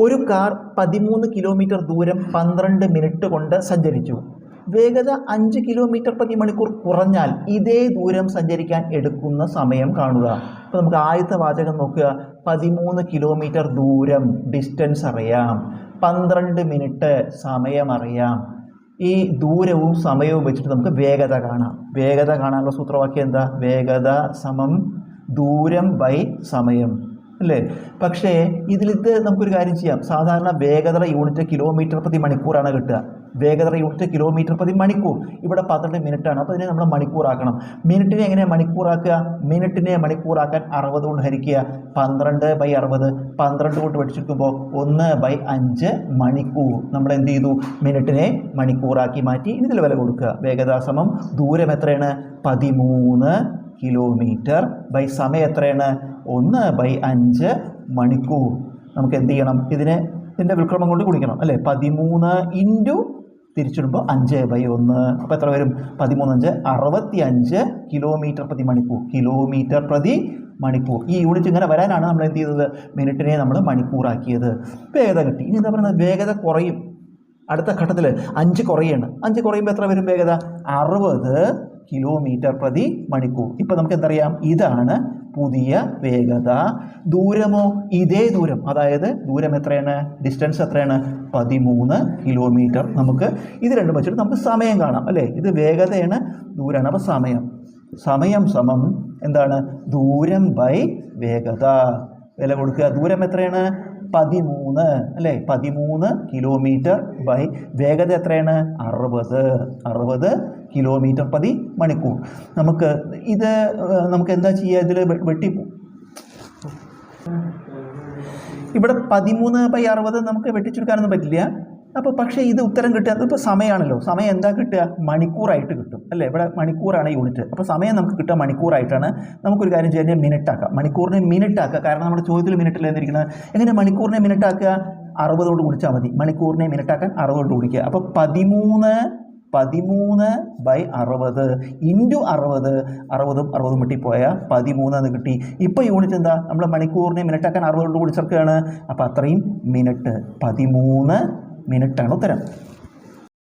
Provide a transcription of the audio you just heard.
ഒരു കാർ പതിമൂന്ന് കിലോമീറ്റർ ദൂരം പന്ത്രണ്ട് മിനിറ്റ് കൊണ്ട് സഞ്ചരിച്ചു. വേഗത അഞ്ച് കിലോമീറ്റർ പ്രതി മണിക്കൂർ കുറഞ്ഞാൽ ഇതേ ദൂരം സഞ്ചരിക്കാൻ എടുക്കുന്ന സമയം കാണുക. അപ്പോൾ നമുക്ക് ആദ്യത്തെ വാചകം നോക്കുക. പതിമൂന്ന് കിലോമീറ്റർ ദൂരം ഡിസ്റ്റൻസ് അറിയാം. പന്ത്രണ്ട് മിനിറ്റ് സമയം അറിയാം. ഈ ദൂരവും സമയവും വെച്ചിട്ട് നമുക്ക് വേഗത കാണാം. വേഗത കാണാനുള്ള സൂത്രവാക്യം എന്താ? വേഗത സമം ദൂരം ബൈ സമയം. അല്ലേ? പക്ഷേ ഇതിലിത് നമുക്കൊരു കാര്യം ചെയ്യാം. സാധാരണ വേഗതയുടെ യൂണിറ്റ് കിലോമീറ്റർ പ്രതി മണിക്കൂറാണ് കിട്ടുക. വേഗതയുടെ യൂണിറ്റ് കിലോമീറ്റർ പ്രതി മണിക്കൂർ. ഇവിടെ പന്ത്രണ്ട് മിനിറ്റാണ്. അപ്പോൾ ഇതിനെ നമ്മൾ മണിക്കൂറാക്കണം. മിനിറ്റിനെ എങ്ങനെ മണിക്കൂറാക്കുക? മിനിറ്റിനെ മണിക്കൂറാക്കാൻ അറുപത് കൊണ്ട് ഹരിക്കുക. പന്ത്രണ്ട് ബൈ അറുപത്. പന്ത്രണ്ട് കൊണ്ട് പഠിച്ചിരിക്കുമ്പോൾ ഒന്ന് ബൈ അഞ്ച് മണിക്കൂർ. നമ്മൾ എന്ത് ചെയ്തു? മിനിറ്റിനെ മണിക്കൂറാക്കി മാറ്റി ഇതിൽ വില കൊടുക്കുക. വേഗതാസമം ദൂരം എത്രയാണ്? പതിമൂന്ന് കിലോമീറ്റർ ബൈ സമയം എത്രയാണ്? ഒന്ന് ബൈ അഞ്ച് മണിക്കൂർ. നമുക്ക് എന്ത് ചെയ്യണം? ഇതിനെ ഇതിന്റെ വിക്രമം കൊണ്ട് കുടിക്കണം അല്ലേ? പതിമൂന്ന് ഇന്റു തിരിച്ചിടുമ്പോൾ അഞ്ച് ബൈ ഒന്ന്. അപ്പോൾ എത്ര വരും? പതിമൂന്നഞ്ച് അറുപത്തി അഞ്ച് കിലോമീറ്റർ പ്രതി മണിക്കൂർ. കിലോമീറ്റർ പ്രതി മണിക്കൂർ. ഈ യൂണിറ്റ് ഇങ്ങനെ വരാനാണ് നമ്മൾ എന്ത് ചെയ്തത്? മിനിറ്റിനെ നമ്മൾ മണിക്കൂറാക്കിയത്. വേഗത കിട്ടി. ഇനി എന്താ പറയുന്നത്? വേഗത കുറയും. അടുത്ത ഘട്ടത്തിൽ അഞ്ച് കുറയാണ് അഞ്ച് കുറയുമ്പോൾ എത്ര വരും വേഗത? അറുപത് കിലോമീറ്റർ പ്രതി മണിക്കൂർ. ഇപ്പം നമുക്ക് എന്തറിയാം ഇതാണ് പുതിയ വേഗത. ദൂരമോ? ഇതേ ദൂരം. അതായത് ദൂരം എത്രയാണ്? ഡിസ്റ്റൻസ് എത്രയാണ്? പതിമൂന്ന് കിലോമീറ്റർ നമുക്ക് ഇത് രണ്ടും വെച്ചിട്ട് നമുക്ക് സമയം കാണാം അല്ലേ? ഇത് വേഗതയാണ് ദൂരമാണ് അപ്പോൾ സമയം. സമയം സമം എന്താണ്? ദൂരം ബൈ വേഗത. വില കൊടുക്കുക. ദൂരം എത്രയാണ്? പതിമൂന്ന് അല്ലേ? പതിമൂന്ന് കിലോമീറ്റർ ബൈ വേഗത എത്രയാണ്? അറുപത്. അറുപത് കിലോമീറ്റർ പതി മണിക്കൂർ നമുക്ക് ഇത് നമുക്ക് എന്താ ചെയ്യുക? ഇതിൽ വെട്ടി ഇവിടെ പതിമൂന്ന് ബൈ അറുപത് നമുക്ക് വെട്ടിച്ചെടുക്കാനൊന്നും പറ്റില്ല. അപ്പോൾ പക്ഷേ ഇത് ഉത്തരം കിട്ടുക. ഇപ്പോൾ സമയമാണല്ലോ സമയം എന്താ കിട്ടുക? മണിക്കൂറായിട്ട് കിട്ടും. അല്ലേ? ഇവിടെ മണിക്കൂറാണ് യൂണിറ്റ്. അപ്പോൾ സമയം നമുക്ക് കിട്ടുക മണിക്കൂറായിട്ടാണ്. നമുക്കൊരു കാര്യം ചെയ്യാൻ മിനിറ്റ് മണിക്കൂറിനെ മിനിറ്റ് ആക്കുക കാരണം നമ്മുടെ ചോദ്യത്തിൽ മിനിറ്റിൽ എന്നിരിക്കുന്നത് എങ്ങനെ മണിക്കൂറിനെ മിനിറ്റ് ആക്കുക അറുപതോട് കുടിച്ചാൽ മതി. മണിക്കൂറിനെ മിനിറ്റ് ആക്കാൻ അറുപതോട് കുടിക്കുക അപ്പോൾ പതിമൂന്ന് പതിമൂന്ന് ബൈ അറുപത് ഇന്റു അറുപത്. അറുപതും അറുപതും വെട്ടിപ്പോയ പതിമൂന്ന് എന്ന് കിട്ടി. ഇപ്പോൾ യൂണിറ്റ് എന്താ? നമ്മൾ മണിക്കൂറിനെ മിനിറ്റാക്കാൻ അറുപത് കൊണ്ട് കൂടി ചേർക്കുകയാണ് അപ്പോൾ അത്രയും മിനിറ്റ്. പതിമൂന്ന് മിനിറ്റാണ് ഉത്തരം.